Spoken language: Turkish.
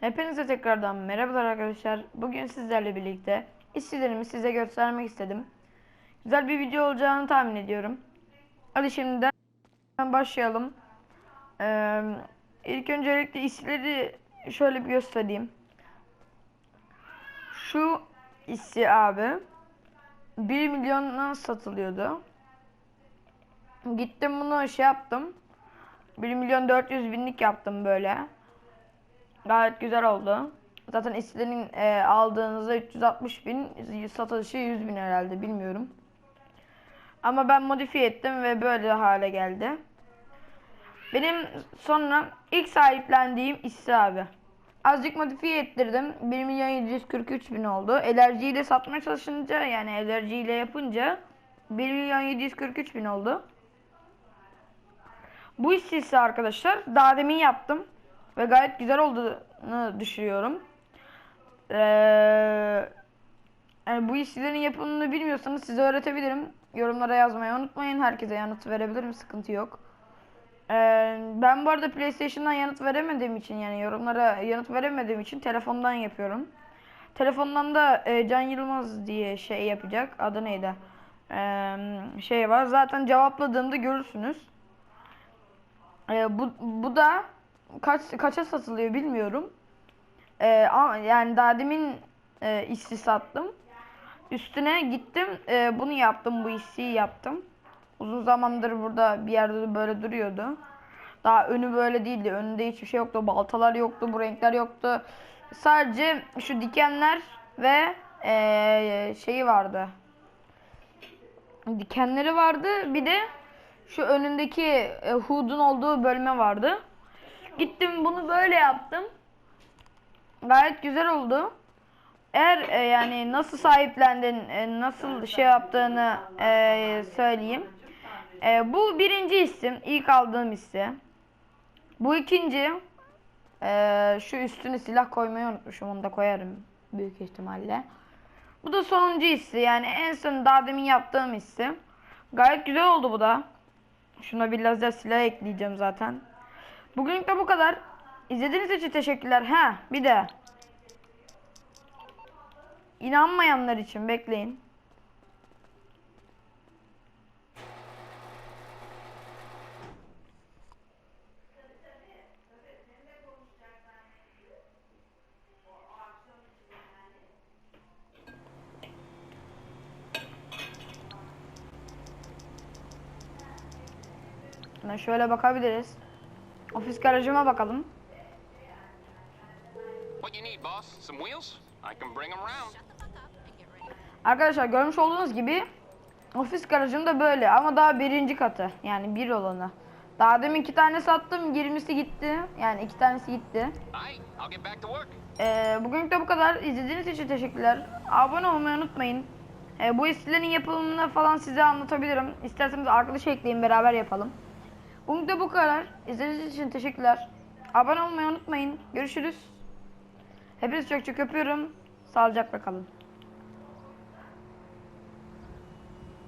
Hepinize tekrardan merhabalar arkadaşlar. Bugün sizlerle birlikte işçilerimi size göstermek istedim. Güzel bir video olacağını tahmin ediyorum. Hadi şimdiden başlayalım. Ee, ilk öncelikle işçileri şöyle bir göstereyim. Şu işçi abi 1 milyona satılıyordu. Gittim bunu şey yaptım. 1 milyon 400 binlik yaptım böyle. Gayet güzel oldu. Zaten işçilerin e, aldığınızda 360 bin, satılışı 100 bin herhalde bilmiyorum. Ama ben modifiye ettim ve böyle hale geldi. Benim sonra ilk sahiplendiğim işçi abi. Azıcık modifiye ettirdim. 1 milyon 743 bin oldu. Elerjiyle satmaya çalışınca yani elerjiyle yapınca 1 milyon 743 bin oldu. Bu işçisi arkadaşlar daha demin yaptım. Ve gayet güzel olduğunu düşünüyorum. Ee, yani bu işçilerin yapımını bilmiyorsanız size öğretebilirim. Yorumlara yazmayı unutmayın. Herkese yanıt verebilirim. Sıkıntı yok. Ee, ben bu arada PlayStation'dan yanıt veremediğim için yani yorumlara yanıt veremediğim için telefondan yapıyorum. Telefondan da e, Can Yılmaz diye şey yapacak. Adı neydi? Ee, şey var. Zaten cevapladığımda görürsünüz. Ee, bu, bu da kaç kaça satılıyor bilmiyorum. Ee, ama yani daha demin e, işsi sattım. Üstüne gittim e, bunu yaptım bu işi yaptım. Uzun zamandır burada bir yerde böyle duruyordu. Daha önü böyle değildi. Önünde hiçbir şey yoktu. Baltalar yoktu. Bu renkler yoktu. Sadece şu dikenler ve e, şeyi vardı. Dikenleri vardı. Bir de şu önündeki e, hudun olduğu bölme vardı. Gittim bunu böyle yaptım. Gayet güzel oldu. Eğer e, yani nasıl sahiplendin, e, nasıl şey yaptığını e, söyleyeyim. E, bu birinci isim, ilk aldığım isim. Bu ikinci. E, şu üstüne silah koymayı unutmuşum, onu da koyarım büyük ihtimalle. Bu da sonuncu hissi, yani en son daha demin yaptığım hissi. Gayet güzel oldu bu da. Şuna bir lazer silah ekleyeceğim zaten. Bugünlük de bu kadar. İzlediğiniz için teşekkürler. Ha, bir de inanmayanlar için bekleyin. Şöyle bakabiliriz. Ofis garajıma bakalım. Arkadaşlar görmüş olduğunuz gibi ofis garajım da böyle ama daha birinci katı yani bir olanı. Daha demin iki tane sattım 20'si gitti yani iki tanesi gitti. Ee, bugünlük de bu kadar. İzlediğiniz için teşekkürler. Abone olmayı unutmayın. Ee, bu istilerin yapımını falan size anlatabilirim. İsterseniz arkadaş ekleyin beraber yapalım. Bugünlük de bu kadar. İzlediğiniz için teşekkürler. Abone olmayı unutmayın. Görüşürüz. Hepinizi çok çok öpüyorum. Sağlıcakla kalın.